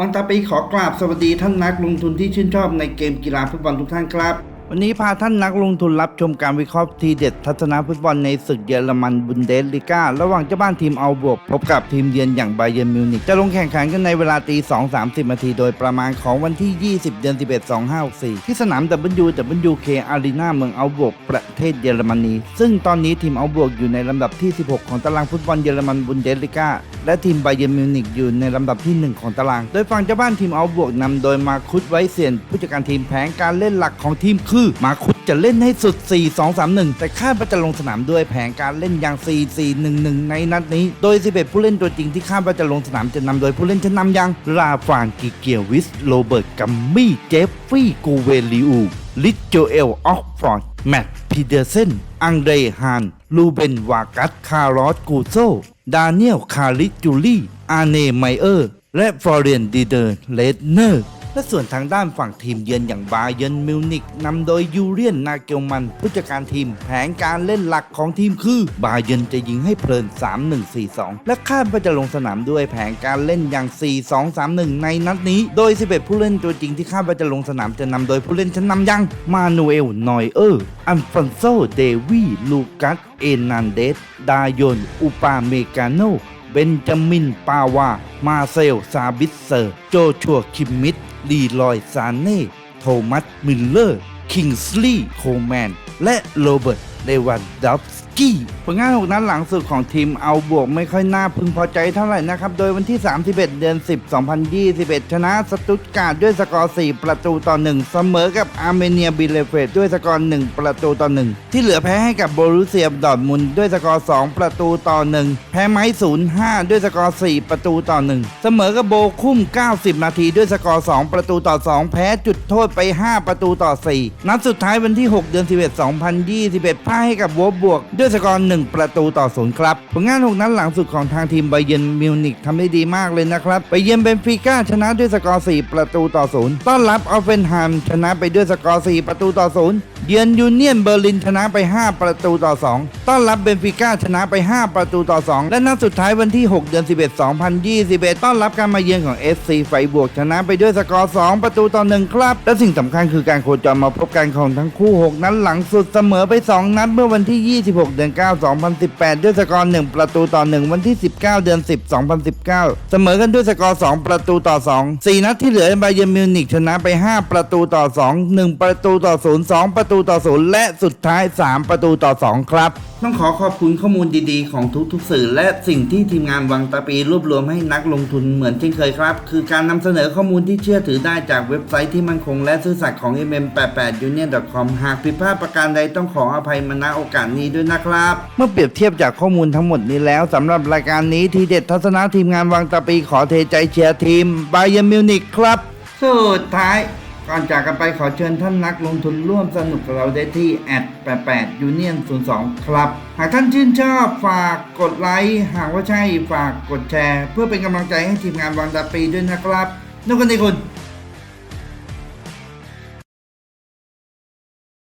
วังตาปีขอกราบสวัสดีท่านนักลงทุนที่ชื่นชอบในเกมกีฬาฟุตบอลทุกท่านครับ วันนี้พาท่านนักลงทุนรับชมการวิเคราะห์ทีเด็ดทัศนะฟุตบอลในศึกเยอรมันบุนเดสลิก้าระหว่างเจ้าบ้านทีมเอาบวกพบกับทีมเยือนอย่างไบเยนมิวนิกจะลงแข่งขันกันในเวลาตี2 30นาทีโดยประมาณของวันที่ 20 เดือน 11 2564 ที่สนาม WWK Arena เมืองเอาบวกประเทศเยอรมนี ซึ่งตอนนี้ทีมเอาบวกอยู่ในลำดับที่ 16 ของตารางฟุตบอลเยอรมันบุนเดสลิก้าและทีมไบเยนมิวนิกอยู่ในลำดับที่ 1 ของตาราง โดยฝั่งเจ้าบ้านทีมเอาบวกนำโดยมาคุดไวเสียนผู้จัดการทีมแผนการเล่นหลักของทีมคือมาคุดจะเล่นให้สุด 4-2-3-1 แต่คาดว่าจะลงสนามด้วยแผนการเล่นอย่าง 4-4-1-1 ในนัดนี้ โดย 11 ผู้เล่นตัวจริงที่คาดว่าจะลงสนามจะนำโดยผู้เล่นชั้นนำอย่างลาฟานกิเกียวิส โรเบิร์ต กัมมี่ เจฟฟี่กูเวลิอู ลิโจเอล ออกฟอร์ด แมตต์พีเดอร์เซน อังเดรฮาน ลูเบน วากัส คาร์ลอส กูโซ ดาเนียล คาริจูลี่ อาเนไมเออร์ และฟลอเรียน ดีเดอร์เลดเนอร์ และส่วนทางด้านฝั่งทีมเยือนอย่างบาเยร์นมิวนิกนำโดยยูเรียนนาเกลมัน ผู้จัดการทีมแผนการเล่นหลักของทีมคือบาเยนจะยิงให้เพลิน 3-1-4-2 และคาดว่าจะลงสนามด้วยแผนการเล่นอย่าง 4-2-3-1 ในนัดนี้ โดย 11 ผู้เล่นตัวจริงที่คาดว่าจะลงสนามจะนำโดยผู้เล่นชั้นนำอย่างมานูเอลนอยเออร์อันฟอนโซเดวีลูกัสเอนันเดสดายอนอุปาเมกาโนเบนจามิน ปาวา มาเซล ซาบิสเซอร์ โจชัว คิมมิด ลีลอยซานเน่ โทมัสมิลเลอร์ คิงสลีย์โคแมน และโรเบิร์ต เลวันดับส กี้ผลงานหกนัดหลังสุดของทีมเอาบวกไม่ค่อยน่าพึงพอใจเท่าไหร่นะครับ โดยวันที่ 31 เดือน 10 2021 ชนะสตุตการ์ดด้วยสกอร์ 4 ประตูต่อ 1 เสมอกับอาร์เมเนียบิเลเฟตด้วยสกอร์ 1 ประตูต่อ 1 ที่เหลือแพ้ให้กับโบรุเซียดอร์ทมุนด้วยสกอร์ 2 ประตูต่อ 1 แพ้ไม้0-5 ด้วยสกอร์ 4 ประตูต่อ 1 เสมอกับโบคุ้ม 90 นาทีด้วยสกอร์ 2 ประตูต่อ 2 แพ้จุดโทษไป 5 ประตูต่อ 4 นัดสุดท้ายวันที่ 6 เดือน 11 2021พ่ายให้กับวบบวกด้วยยสกอร์1ประตูต่อศูนย์ครับผลงาน6นัดหลังสุดของทางทีมไบเยนมิวนิกทำได้ดีมากเลยนะครับไปเยือนเบนฟิก้าชนะด้วยสกอร์4ประตูต่อศูนย์ต้อนรับออฟเฟนไฮมชนะไปด้วยสกอร์4ประตูต่อศูนย์ เยือนยูเนียนเบอร์ลินชนะไป 5 ประตูต่อ 2 ต้อนรับเบนฟิก้าชนะไป 5 ประตูต่อ 2 และนัดสุดท้ายวันที่ 6 เดือน 11 2021 ต้อนรับการมาเยือนของ SC ไฟบวกชนะไปด้วยสกอร์ 2 ประตูต่อ 1 ครับ และสิ่งสำคัญคือการโคจรมาพบกันของทั้งคู่ 6 นัดหลังสุดเสมอไป 2 นัดเมื่อวันที่ 26 เดือน 9 2018 ด้วยสกอร์ 1 ประตูต่อ 1 วันที่ 19 เดือน 10 2019 เสมอกันด้วยสกอร์ 2 ประตูต่อ 2 4 นัดที่เหลือไบเยร์นมิวนิกชนะไป 5 ประตูต่อ 2 1 ประตูต่อ 0 2 ประตูต่อ0และสุดท้าย 3 ประตูต่อ 2 ครับ ต้องขอขอบคุณข้อมูลดีๆ ของทุกๆสื่อ และสิ่งที่ทีมงานวังตาปีรวบรวมให้นักลงทุนเหมือนเช่นเคยครับ คือการนำเสนอข้อมูลที่เชื่อถือได้จากเว็บไซต์ที่มั่นคงและซื่อสัตย์ของ mm88union.com หากผิดพลาดประการใดต้องขออภัยมาณโอกาสนี้ด้วยนะครับ เมื่อเปรียบเทียบจากข้อมูลทั้งหมดนี้แล้วสำหรับรายการนี้ทีเด็ดทัศนะทีมงานวังตาปีขอเทใจเชียร์ทีมไบเยร์มิวนิกครับสุดท้าย ก่อนจากกันไปขอเชิญท่านนักลงทุนร่วมสนุกกับเราได้ที่88 union 02 ครับ หากท่านชื่นชอบฝากกดไลค์ หากว่าใช่ฝากกดแชร์ เพื่อเป็นกำลังใจให้ทีมงานวังดาปีด้วยนะครับนุกกันดีคุณ